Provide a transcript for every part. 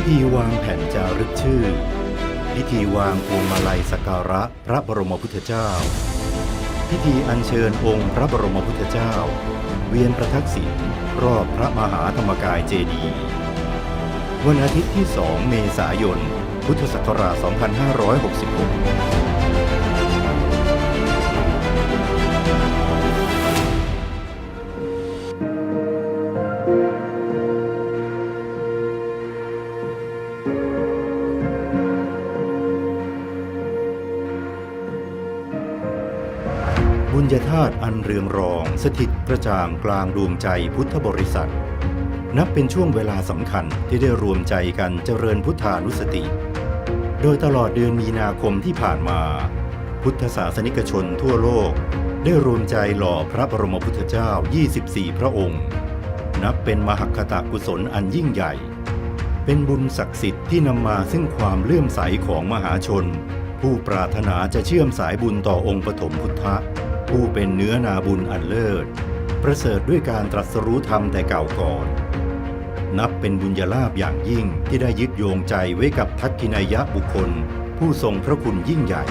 พิธีวางแผ่นจารึกชื่อ พิธีวางพวงมาลัยสักการะพระบรมพุทธเจ้า พิธีอัญเชิญองค์พระบรมพุทธเจ้า เวียนประทักษิณรอบพระมหาธรรมกายเจดีย์วันอาทิตย์ที่ 2 เมษายน พุทธศักราช 2566 ญาธาตุอันเรืองรองสถิตกระจ่างกลางดวงใจพุทธบริษัท นับเป็นช่วงเวลาสำคัญที่ได้รวมใจกันเจริญพุทธานุสติ โดยตลอดเดือนมีนาคมที่ผ่านมา พุทธศาสนิกชนทั่วโลก ได้รวมใจหล่อพระบรมพุทธเจ้า 24 พระองค์ นับเป็นมหคตกุศลอันยิ่งใหญ่ เป็นบุญศักดิ์สิทธิ์ที่นำมาซึ่งความเลื่อมใสของมหาชนผู้ปรารถนาจะเชื่อมสายบุญต่อองค์ปฐมพุทธะ ผู้เป็นเนื้อนาบุญอันเลิศ ประเสริฐด้วยการตรัสรู้ธรรมแต่เก่าก่อน นับเป็นบุญญาลาภอย่างยิ่งที่ได้ยึดโยงใจไว้กับทักกินายะบุคคล ผู้ทรงพระคุณยิ่งใหญ่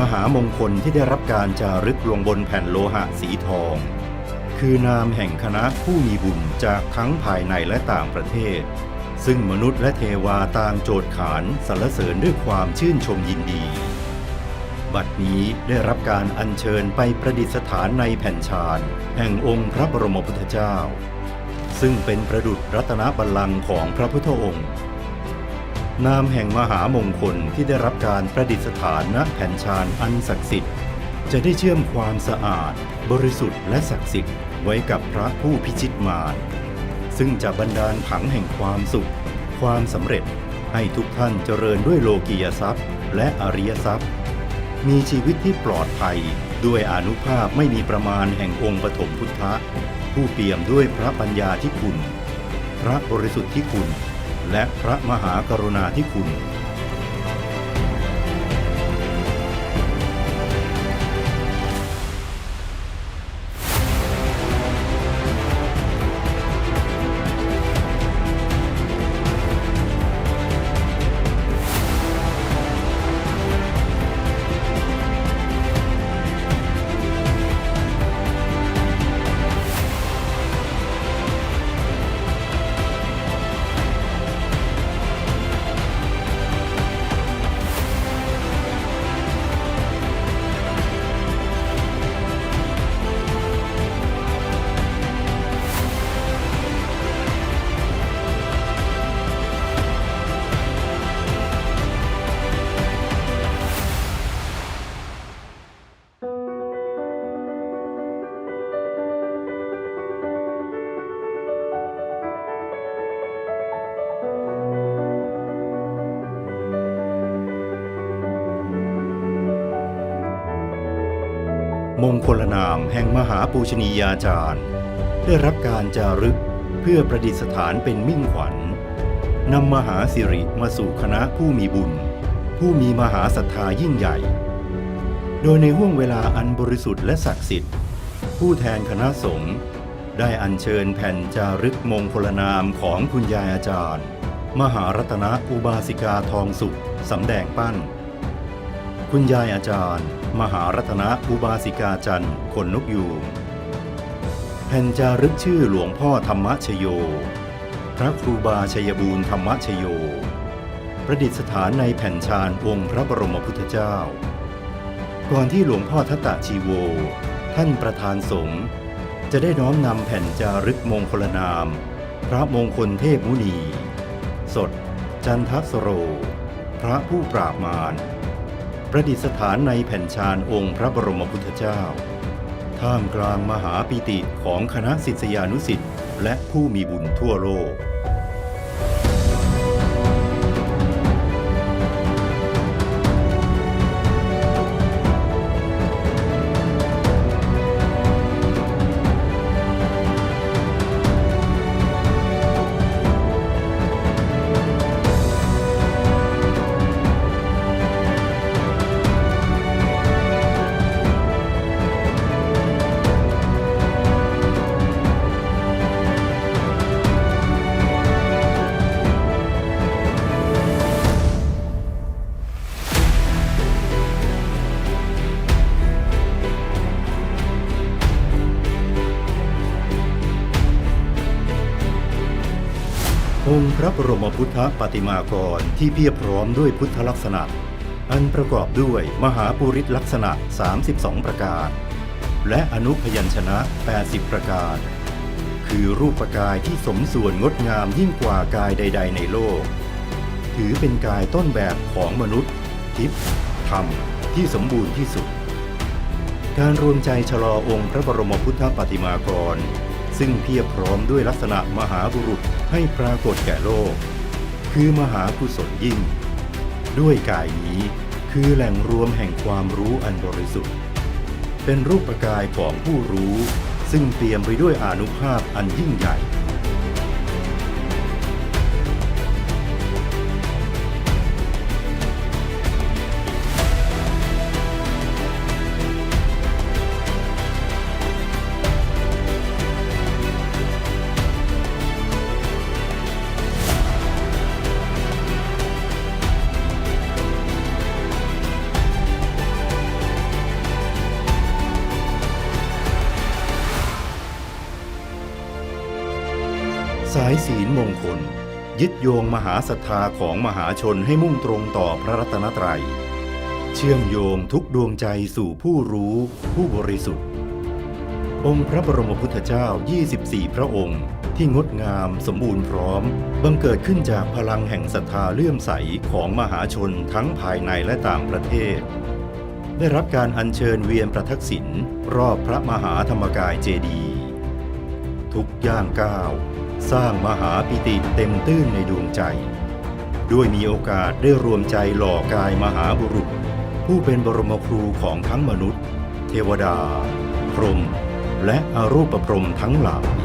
มหามงคลที่ได้รับการจารึกลงบนแผ่นโลหะสีทอง คือนามแห่งคณะผู้มีบุญจากทั้งภายในและต่างประเทศ ซึ่งมนุษย์และเทวาต่างโจทย์ขานสรรเสริญด้วยความชื่นชมยินดี บัดนี้ได้รับการอัญเชิญไปประดิษฐานในแผ่นชาน แห่งองค์พระบรมพุทธเจ้า ซึ่งเป็นประดุจรัตนบัลลังก์ของพระพุทธองค์ นามแห่งมหามงคลที่ได้รับการประดิษฐานณแผ่นชานอันศักดิ์สิทธิ์จะได้เชื่อมความสะอาด บริสุทธิ์และศักดิ์สิทธิ์ไว้กับพระผู้พิชิตมารซึ่งจะบันดาลผังแห่งความสุข ความสำเร็จให้ทุกท่านเจริญด้วยโลกียทรัพย์ และอริยทรัพย์ มีชีวิตที่ปลอดภัยด้วยอนุภาพไม่มีประมาณแห่งองค์ปฐมพุทธะผู้เปี่ยมด้วยพระปัญญาที่คุณ พระบริสุทธิ์ที่คุณ และพระมหากรุณาธิคุณ มงคลนามแห่งมหาปูชนียาจารย์ได้รับการจารึกเพื่อประดิษฐานเป็นมิ่งขวัญนำมหาสิริมาสู่คณะผู้มีบุญ ผู้มีมหาศรัทธายิ่งใหญ่ โดยในห่วงเวลาอันบริสุทธิ์และศักดิ์สิทธิ์ ผู้แทนคณะสงฆ์ได้อัญเชิญแผ่นจารึกมงคลนามของคุณยายอาจารย์ มหารัตนอุบาสิกาทองสุขสำแดงปั้น คุณยายอาจารย์ มหารัตนอุบาสิกาจันทร์ขนนกยูงแผ่นจารึกชื่อหลวงพ่อธรรมชโย พระครูบาชัยบูรณ์ธรรมชโย ประดิษฐานในแผ่นชานองค์พระบรมพุทธเจ้า ก่อนที่หลวงพ่อทัตตะชีโว ท่านประธานสงฆ์จะได้น้อมนำแผ่นจารึกมงคลนาม พระมงคลเทพมุนี สด จันทสโร พระผู้ปราบมาร ประดิษฐานในแผ่นชานองค์พระบรมพุทธเจ้า ท่ามกลางมหาปิติของคณะศิษยานุสิ์และผู้มีบุญทั่วโลก องค์พระบรมพุทธปฏิมากรที่เพียบพร้อมด้วยพุทธลักษณะ อันประกอบด้วยมหาปุริตลักษณะ 32 ประการ และอนุพยัญชนะ 80 ประการ คือรูปกายที่สมส่วนงดงามยิ่งกว่ากายใด ๆ ในโลก ถือเป็นกายต้นแบบของมนุษย์ ทิพย์ธรรมที่สมบูรณ์ที่สุด การรวมใจชะลอองค์พระบรมพุทธปฏิมากร ซึ่งเพียบพร้อมด้วยลักษณะมหาบุรุษ ให้ปรากฏแก่โลก คือมหากุศลยิ่ง ด้วยกายนี้คือแหล่งรวมแห่งความรู้อันบริสุทธิ์ เป็นรูปกายของผู้รู้ ซึ่งเตรียมไปด้วยอานุภาพอันยิ่งใหญ่ ลมงคล ยึดโยงมหาศรัทธาของมหาชนให้มุ่งตรงต่อพระรัตนตรัย เชื่อมโยงทุกดวงใจสู่ผู้รู้ผู้บริสุทธิ์ องค์พระบรมพุทธเจ้า 24 พระองค์ที่งดงามสมบูรณ์พร้อม บังเกิดขึ้นจากพลังแห่งศรัทธาเลื่อมใสของมหาชนทั้งภายในและต่างประเทศ ได้รับการอัญเชิญเวียนประทักษิณรอบพระมหาธรรมกายเจดีย์ทุกย่างก้าว สร้างมหาปิติเต็มตื้นในดวงใจ ด้วยมีโอกาสได้รวมใจหล่อกายมหาบุรุษ ผู้เป็นบรมครูของทั้งมนุษย์ เทวดา พรหมและอรูปพรหมทั้งหลาย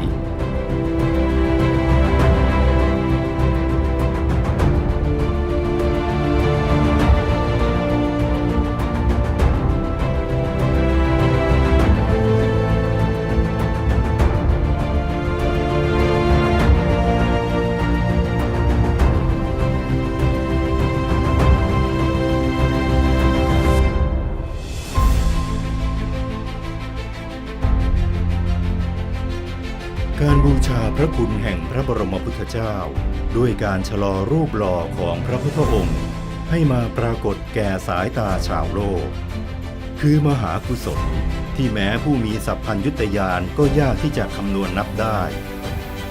งพระบรมพุทธเจ้า ด้วยการชะลอรูปหล่อของพระพุทธองค์ ให้มาปรากฏแก่สายตาชาวโลก คือมหากุศลที่แม้ผู้มีสัพพัญยุตยานก็ยากที่จะคำนวณนับได้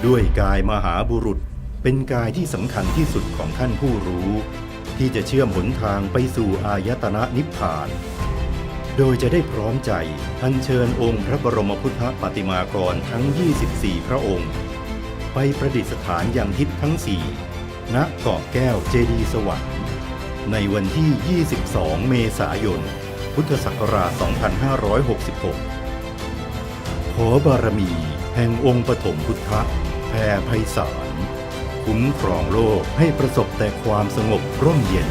ด้วยกายมหาบุรุษเป็นกายที่สำคัญที่สุดของท่านผู้รู้ ที่จะเชื่อมหนทางไปสู่อายตนะนิพพาน โดยจะได้พร้อมใจอัญเชิญองค์พระบรมพุทธปฏิมากรทั้ง 24 พระองค์ ไปประดิษฐานอย่างทิศทั้งสี่ณเกาะแก้วเจดีสวรรค์ ในวันที่ 22 เมษายน พุทธศักราช 2566 ขอบารมีแห่งองค์ปฐมพุทธแผ่ไพศาล คุ้มครองโลกให้ประสบแต่ความสงบร่มเย็น